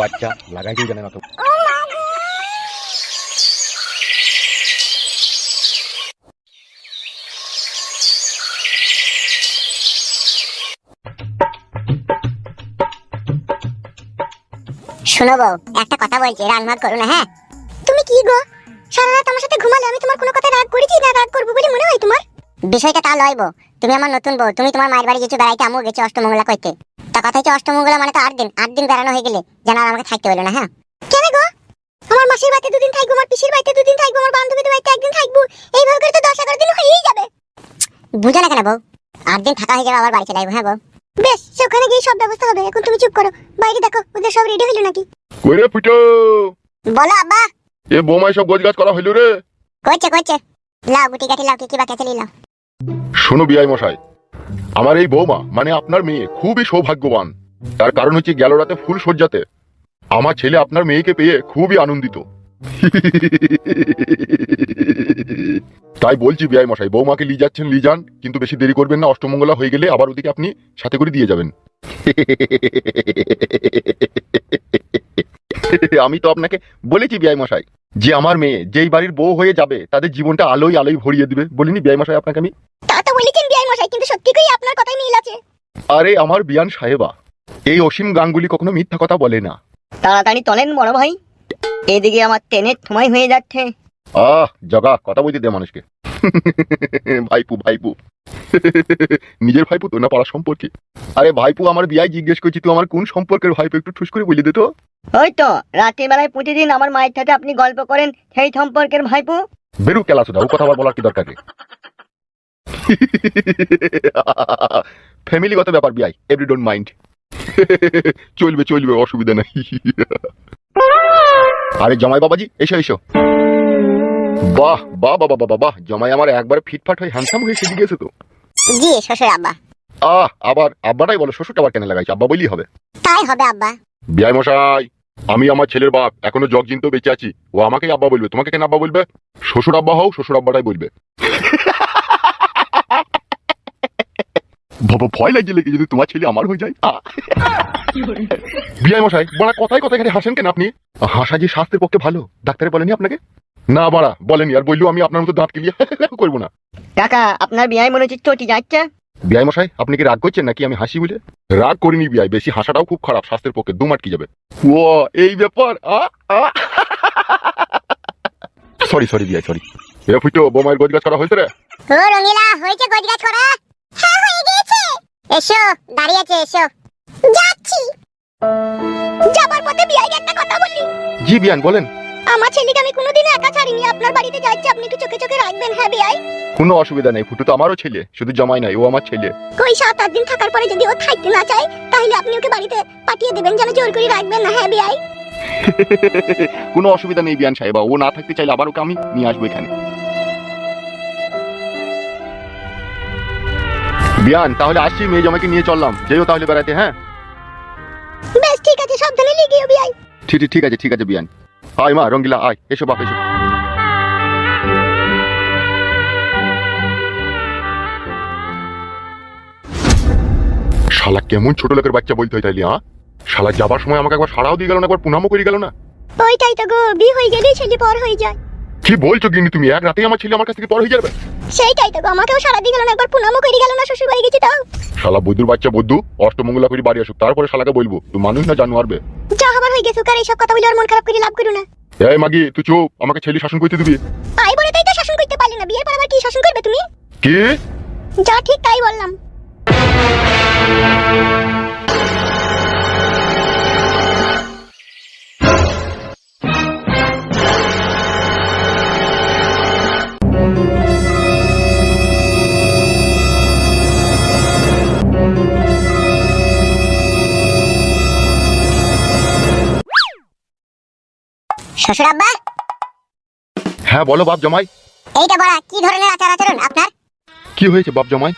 বাচ্চা লাগাইতেই জানে না তো শোনো বউ, একটা কথা বলছি, রাগ মাগ করো না হ্যাঁ? তুমি কি গো? সারা রাত আমার সাথে ঘুমালে আমি তোমার কোনো কথা রাগ করেছি না রাগ করব বলে মনে হয় তোমার? বিষয়টা তা লয় বউ, তুমি আমার নতুন বউ, তুমি তোমার মায়ের বাড়ি গেছো বেড়াইতে আমিও গেছি অষ্টমঙ্গলা কইতে তা কথা হচ্ছে অষ্টমঙ্গলা মানে তো আট দিন আট দিন বেড়ানো হয়ে গেলে, যেন আর আমাকে থাকতে হলো না হ্যাঁ? কেন গো? আমার মাসির বাড়িতে দুদিন থাকব, আমার পিসির বাড়িতে দুদিন থাকব, আমার বান্ধবীদের বাড়িতে একদিন থাকব, এইভাবে করে তো দশ এগারো দিন হয়েই যাবে। বুঝো না কেন বউ, আট দিন থাকা হয়ে যাবে আবার বাড়ি চলে যাব হ্যাঁ বউ? বেশ সেখানে গিয়ে সব ব্যবস্থা হবে। এখন তুমি চুপ করো। বাইরে দেখো ওদের সব রেডি হলো নাকি? কই রে ফুটো? বলো আব্বা। এ বোমায় সব গোজগাছ করা হইল রে। করছে করছে লাও গুটি লাও কি কি বাকি আছে লাও। শোনো বিআই মশাই আমার এই বৌমা মানে আপনার মেয়ে খুবই সৌভাগ্যবান। তার কারণ হচ্ছে গেল রাতে ফুল সজ্জাতে। আমার ছেলে আপনার মেয়েকে পেয়ে খুবই আনন্দিত। তাই বলছি বিআই মশাই বৌমাকে নিয়ে যাচ্ছেন নিয়ে যান কিন্তু বেশি দেরি করবেন না অষ্টমঙ্গলা হয়ে গেলে আবার ওদিকে আপনি সাথে করে দিয়ে যাবেন। আমি তো আপনাকে বলেছি বিআই মশাই যে আমার মেয়ে যেই বাড়ির বউ হয়ে যাবে তাদের জীবনটা আলোয় আলোয় ভরিয়ে দিবে। বলিনি বিআই মশাই আপনাকে আমি? তা তো বলেছেন বিআই মশাই কিন্তু সত্যি করে আপনার কথাই মিল আছে। আরে আমার বিয়ান সাহেবা এই অসীম গাঙ্গুলি কখনো মিথ্যা কথা বলে না। তাড়াতাড়ি চলেন বড় ভাই। এদিকে আমার ট্রেনের সময় হয়ে যাচ্ছে। আহ জগা কথা বলতে দে মানুষকে। ভাইপু ভাইপু। নিজের ভাইপু তো না পাড়া সম্পর্কে? আরে ভাইপু আমার বিয়ায় জিজ্ঞেস করছি তুই আমার কোন সম্পর্কের ভাইপু? একটু ঠুস করে বলে দে তো। ওই তো রাতের বেলায় প্রতিদিন আমার মায়ের সাথে আপনি গল্প করেন সেই সম্পর্কের ভাইপো? বেরু কেলা সুদা ও কথা বলার কি দরকার ফ্যামিলিগত ব্যাপার বিয়াই এভরি ডোন্ট মাইন্ড। চলবে চলবে অসুবিধা নাই। আরে জমাই বাবাজি এসো এসো। বাহ বাহ বাবা বাবা বাহ জমাই আমার একবার ফিটফাট হয়ে হ্যান্ডসাম হয়ে সেদিকে গেছে তো। জি শ্বশুর আব্বা। আহ আবার আব্বাটাই বলো শ্বশুরটা আবার কেন লাগাইছে? আব্বা বললেই হবে। তাই হবে আব্বা। বিয়াই মশাই আমি আমার ছেলের বাপ এখনও জগ জিনতেও বেঁচে আছি। ও আমাকেই আব্বা বলবে। তোমাকে কেন আব্বা বলবে? শ্বশুর আব্বা হও শ্বশুর আব্বাটাই বলবে। বাবা ভয় লাগিয়ে লেগে যদি তোমার ছেলে আমার হয়ে যায়! বিয়াই মশাই বড়া কথাই কথাই খালি হাসেন কেন আপনি? হাসা যে স্বাস্থ্যের পক্ষে ভালো ডাক্তারে বলেনি আপনাকে? না বাড়া বলেনি আর বললেও আমি আপনার মতো দাঁত কিলিয়ে করব না। কাকা আপনার বিয়াই মনে হচ্ছে চটি যাচ্ছে? বিয়াই মশাই আপনি কি রাগ করছেন নাকি আমি হাসি বলে? রাগ করিনি বিয়াই বেশি হাসাটাও খুব খারাপ স্বাস্থ্যের পক্ষে দু মাটকি যাবে। ও এই ব্যাপার সরি সরি বিয়াই সরি এ ফুটো বোমায়ের গোজ গাছ করা হয়েছে রে। ও রঙিলা হয়েছে গজগাছ করা? হ্যাঁ হয়ে গিয়েছে। এসো দাঁড়িয়ে আছে এসো। যাচ্ছি। যাবার পথে বিয়াই একটা কথা বললি। জি বিয়ান বলেন। আমার ছেলেকে আমি কোনোদিনও একা ছাড়িনি। আপনার বাড়িতে যাচ্ছি আপনি একটু চোখে চোখে রাখবেন হ্যাঁ বিয়াই? কোনো অসুবিধা নেই ফুটু তো আমারও ছেলে শুধু জমাই নাই ও আমার ছেলে। কই সাত আট দিন থাকার পরে যদি ও থাকতে না চায় তাহলে আপনি ওকে বাড়িতে পাঠিয়ে দেবেন যেন জোর করে রাখবেন না হ্যাঁ বিয়াই? কোনো অসুবিধা নেই বিয়ান সাহেবা ও না থাকতে চাইলে আবার ওকে আমি নিয়ে আসব এখানে। বিয়ান তাহলে আসছি মেয়ে জমাকে নিয়ে চললাম। যেও তাহলে বেড়াতে হ্যাঁ? বেশ ঠিক আছে সাবধানে লিখিও বিয়াই। ঠিক ঠিক- ঠিক আছে ঠিক আছে বিয়ান। আয় মা রঙ্গিলা আয়। এসো বাপ এসো। শালা কেমন ছোট লোকের বাচ্চা বলতে হয় তাইলে হ্যাঁ শালা যাবার সময় আমাকে একবার সারাও দিয়ে গেল না একবার পুনামও করে গেল না? ওইটাই তো গো বিয়ে হয়ে গেলেই ছেলে পর হয়ে যায়। কি বলছো গিনি তুমি? এক রাতেই আমার ছেলে আমার কাছ থেকে পর হয়ে যাবে? সেইটাই তো গো আমাকেও সারা দিয়ে গেল না একবার পুনামও করে গেল না শ্বশুর বাড়ি গেছি তাও শালা বুদ্ধুর বাচ্চা বুদ্ধু অষ্টমঙ্গলা করে বাড়ি আসুক তারপরে শালাকে বলব তুই মানুষ না জানো আরবে যা হয়ে গেছে কার এইসব কথা বলে আর মন খারাপ করে লাভ করো না। এই মাগি তুই চুপ আমাকে ছেলে শাসন করতে দিবি? আই বলে তাই তো শাসন করতে পারলি না বিয়ের পর আবার কি শাসন করবে তুমি? কি? যা ঠিক তাই বললাম। শ্বশুর আব্বা? হ্যাঁ বলো বাপ জমাই এইটা বড়া কি ধরনের আচার আচরণ আপনার? কি হয়েছে বাপ জমাই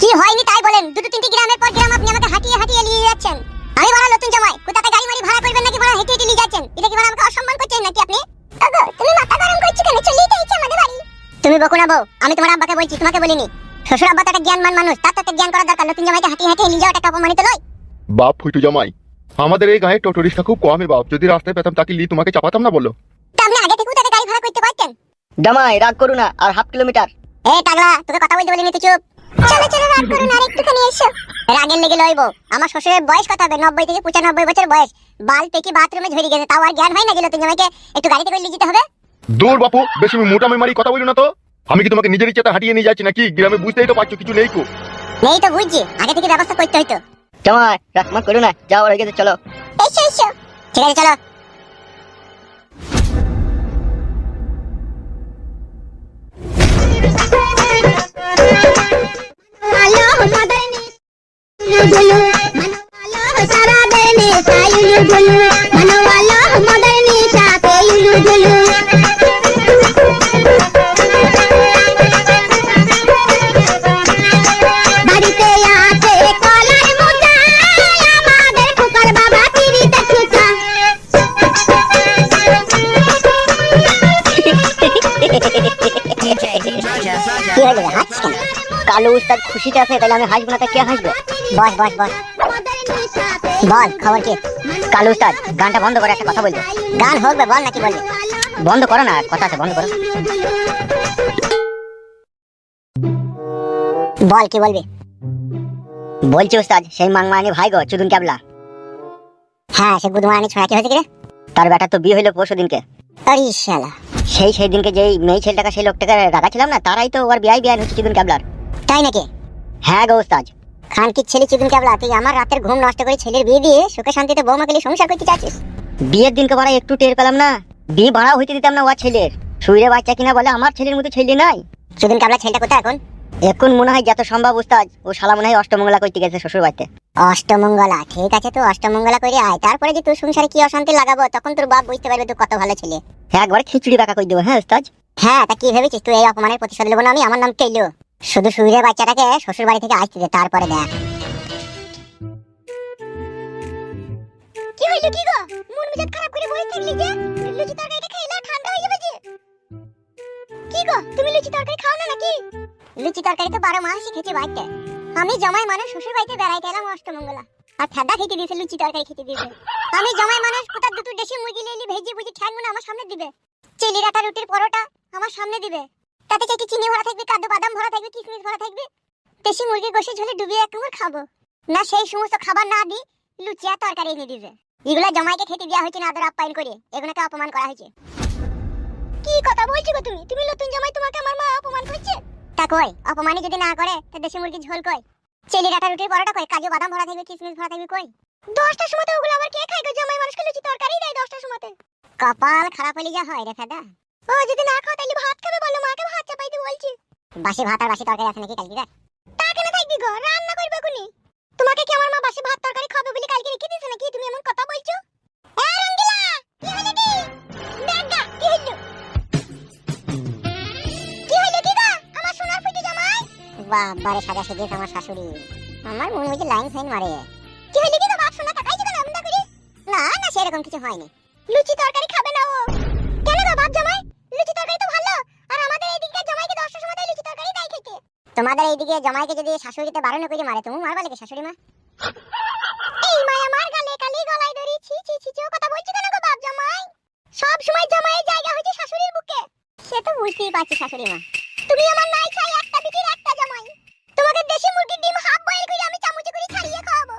কি হয়নি তাই বলেন দুটো তিনটে গ্রামের পর গ্রাম আপনি আমাকে হাঁটিয়ে হাঁটিয়ে নিয়ে যাচ্ছেন। আমি বড়া নতুন জামাই কোথাতে গাড়ি মারি ভাড়া করবেন নাকি বড়া হেঁটে হেঁটে নিয়ে যাচ্ছেন? এটা কি বড়া আমাকে অসম্মান করছেন নাকি আপনি? ওগো তুমি মাথা গরম করছ কেন? চলে যাইছো আমাদের বাড়ি। তুমি বকো না বউ আমি তোমার আব্বাকে বলছি তোমাকে বলিনি। শ্বশুর আব্বা তো একটা জ্ঞানমান মানুষ তার তো একটা জ্ঞান করা দরকার নতুন জামাইকে হাঁটিয়ে হাঁটিয়ে নিয়ে যাওয়াটা অপমানিত নয় বাপ ফুটু জমাই আমাদের এই গায়ে টোটোরিস্টটা খুব কমে বাপ। যদি রাস্তায় পেতাম তাকে লি তোমাকে চাপাতাম না বলো? আপনি আগে থেকে তাকে গাড়ি ভাড়া করতে পারতেন? জামাই রাগ করু না আর হাফ কিলোমিটার। এ টাগলা তোকে কথা বলতে বলিনি তুই চুপ। চলো চলো রাগ করুন আর একটুখানি এসো। রাগের লেগে লইবো। আমার শ্বশুরের বয়স কত হবে? নব্বই থেকে পঁচানব্বই বছর বয়স। বাল পেকি বাথরুমে ঝরে গেছে তাও আর জ্ঞান হয় না গেল তুমি আমাকে একটু গাড়িতে করে নিয়ে যেতে হবে? দূর বাপু বেশি মোটামি মারি কথা বলি না তো। আমি কি তোমাকে নিজের ইচ্ছাতে হাঁটিয়ে নিয়ে যাচ্ছি নাকি? গ্রামে বুঝতেই তো পারছ কিছু নেই কো। নেই তো বুঝছি। আগে থেকে ব্যবস্থা করতে হইতো। জামাই রাগ মা করু না যাও হয়ে গেছে চলো এসো এসো ঠিক আছে চলো আলো মদনে গুলু মনো আলো কি হয়ে উস্তাদ খুশিতে আছে তাহলে আমি হাসবো না তা কে হাসবে বস বস বস বল খবর উস্তাদ গানটা বন্ধ করে একটা কথা বলব গান বল নাকি বলবি বন্ধ করো না কথা আছে বন্ধ করো বল কি বলবি বলছি উস্তাদ সেই মাংমানি ভাই গো চুদুন ক্যাবলা হ্যাঁ সে বুধমারানি ছড়া কি হয়েছে তার বেটা তো বিয়ে হইল পরশু দিনকে আরে শালা সেই সেই দিনকে যেই মেয়ে ছেলেটাকে সেই লোকটাকে রাখাছিলাম না তারাই তো ওর বিয়াই বিয়ান হচ্ছে চুদুন ক্যাবলার। তাই নাকি? হ্যাঁ গো উস্তাদ। খান কি ছেলে চিকুন কেবলা তুই আমার রাতের ঘুম নষ্ট করে ছেলের বিয়ে দিয়ে সুখে শান্তিতে বৌমাকে নিয়ে সংসার করতে চাচ্ছিস? বিয়ের দিনকে ভাড়া একটু টের পেলাম না। বিয়ে ভাড়া হইতে দিতাম না ওর ছেলের। শুয়ে বাচ্চা কিনা বলে আমার ছেলের মতো ছেলে নাই। চিকুন কেবলা ছেলেটা কোথায় এখন? এখন মনে হয় যত সম্ভব উস্তাদ ও শালা মনে হয় অষ্টমঙ্গলা করতে গেছে শ্বশুর বাড়িতে। অষ্টমঙ্গলা ঠিক আছে তো অষ্টমঙ্গলা করে আয়। তারপরে যে তোর সংসারে কি অশান্তি লাগাবো তখন তোর বাপ বুঝতে পারবে তুই কত ভালো ছেলে। একবার খিচুড়ি বাঁকা করে দেবো হ্যাঁ উস্তাদ? হ্যাঁ তা কি ভেবেছিস তুই এই অপমানের প্রতিশোধ নেব না আমি? আমার নাম কেলো। শুধু শুয়ে বাচ্চাটাকে শ্বশুর বাড়ি থেকে আসতে দে তারপরে দেখ। কি হইল কি গো? মন মেজাজ খারাপ করে বসে থাকলি যে? লুচি তরকারিটা খেলে ঠান্ডা হয়ে যাবে যে? কি গো তুমি লুচি তরকারি খাও না নাকি? লুচি তরকারি তো বারো মাসই খেতে বাড়িতে। আমি জমাই মানুষ শ্বশুর বাড়িতে বেড়াইতে এলাম অষ্টমঙ্গলা। আর ফেদা খেতে দিয়েছে, লুচি তরকারি খেতে দিয়েছে। আমি জমাই মানুষ কোথাও দুটো দেশি মুরগি নিয়ে ভেজে বুঝে ঠ্যাংগুলো আমার সামনে দিবে। চিলি রাটা রুটির পরোটা আমার সামনে দিবে। তাতে চাইতে চিনি ভরা থাকবে, কাদু বাদাম ভরা থাকবে, কিশমিশ ভরা থাকবে। দেশি মুরগির গোশে ঝোলে ডুবিয়ে এক কামড় খাব। না সেই সমস্ত খাবার না দি লুচি আর তরকারি এনে দিবে। এগুলা জমাইকে খেতে দেওয়া হয়েছে না আদর আপ্যায়ন করে। এগুলোকে অপমান করা হয়েছে। কি কথা বলছো গো তুমি? তুমি নতুন জামাই, তোমাকে আমার মা অপমান করছে? তা কই অপমানই যদি না করে, তা দেশি মুরগির ঝোল কই চিলি রাটা রুটির পরোটা কই কাজু বাদাম ভরা থাকবে, কিশমিশ ভরা থাকবে কই? দশটার সময় ওগুলো আবার কে খায় গো? জামাই মানুষকে লুচি তরকারি দেয় দশটার সময় কপাল খারাপ হলে যা হয় রে ফেদা। ও, যদি না খাও তাহলে ভাত খাবে বলো, মাকে ভাত চাপাইতে বলছি। বাসি ভাত আর বাসি তরকারি আছে নাকি কালকে তা কেন থাকবি গো? রান্না করবে কোনি? তোমাকে কি আমার মা বাসি ভাত তরকারি খাবে বলে কালকে রেখে দিয়েছে নাকি? তুমি এমন কথা বলছো? এ, রঙ্গিলা! কি হলো কি দেখা কি হলো বাবারে সাজা সেজেছে আমার শাশুড়ি। আমার মন বুঝে লাইন ফাইন মারে। কি হলো কি বাপ সোনা তাকাইছো কেন এমন করি? না না সেরকম কিছু হয়নি। লুচি তরকারি খাবে না ও। কেন গো বাপ জামাই? লুচি তরকারি তো ভালো। আর আমাদের এইদিকে জামাইকে দশটার সময় লুচি তরকারি দেয় খেতে। তোমাদের এইদিকে জামাইকে যদি শাশুড়িতে বারণ করে মারে তুমি মারবা লাগে শাশুড়ি মা? এই মায়া মার গালে কালি গলায় ধরি। ছি ছি ছি, ও কথা বলছো কেন গো বাপ জামাই? সব সময় জামাইয়ের জায়গা হচ্ছে শাশুড়ির বুকে। সে তো বুঝতেই পারছি শাশুড়ি মা। তুমি আমার নাই চাই একটা বিটির একটা জামাই। তোমাকে দেশি মুরগির ডিম হাফ বয়েল করে আমি চামচে করে ছাড়িয়ে খাওয়াবো।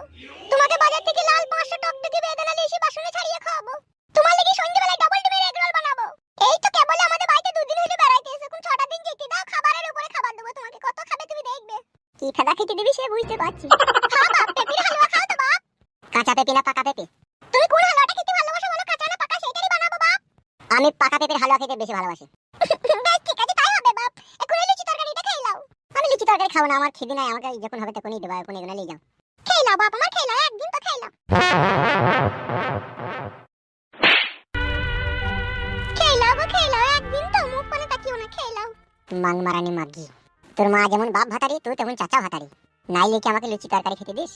তোমাকে বাজার থেকে লাল পাঁচশো টকটকে বেদানা নিয়ে বাসনে ছাড়িয়ে খাওয়াবো। তোমার লাগি সন্ধ্যেবেলায় ডাবল ডিমের এগ রোল বানাবো। এই তো কেবল আমাদের বাড়িতে দুদিন হইলে বেড়াইতে এসে এখন ছটা দিন যেতে দাও, খাবারের উপরে খাবার দেবো, তোমাকে কত খাবে তুমি দেখবে। কি ফেদা খেতে দিবি সে বুঝতে পারছি খাও বাপ, পেপির হালুয়া খাও তো বাপ। কাঁচা পেপি না পাকা পেপি? তুমি কোন হালুয়াটা খেতে ভালোবাসো বলো, কাঁচা না পাকা সেটারই বানাবো বাপ। আমি পাকা পেপির হালুয়া খেতে বেশি ভালোবাসি। খাব না, আমার খিদে নাই, আমাকে যখন হবে তখনই দেবা, এখন এগুলো নিয়ে যাও। খেয়ে নাও, বাপ, আমার খেয়ে নাও, একদিন তো খেয়ে নাও। খেয়ে নাও গো, খেয়ে নাও, একদিন তো, মুখ পানে তাকিও না, খেয়ে নাও। মাং মারানি মাগি, তোর মা যেমন বাপ ভাতারি, তুই তেমন চাচা ভাতারি। নাই কি আমাকে লুচি তরকারি খেতে দিস?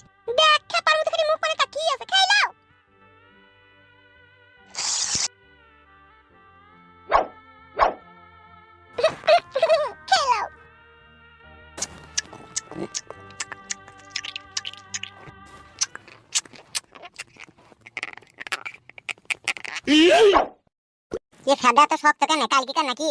এ ফেদা তো শক্ত কেন কালকে নাকি?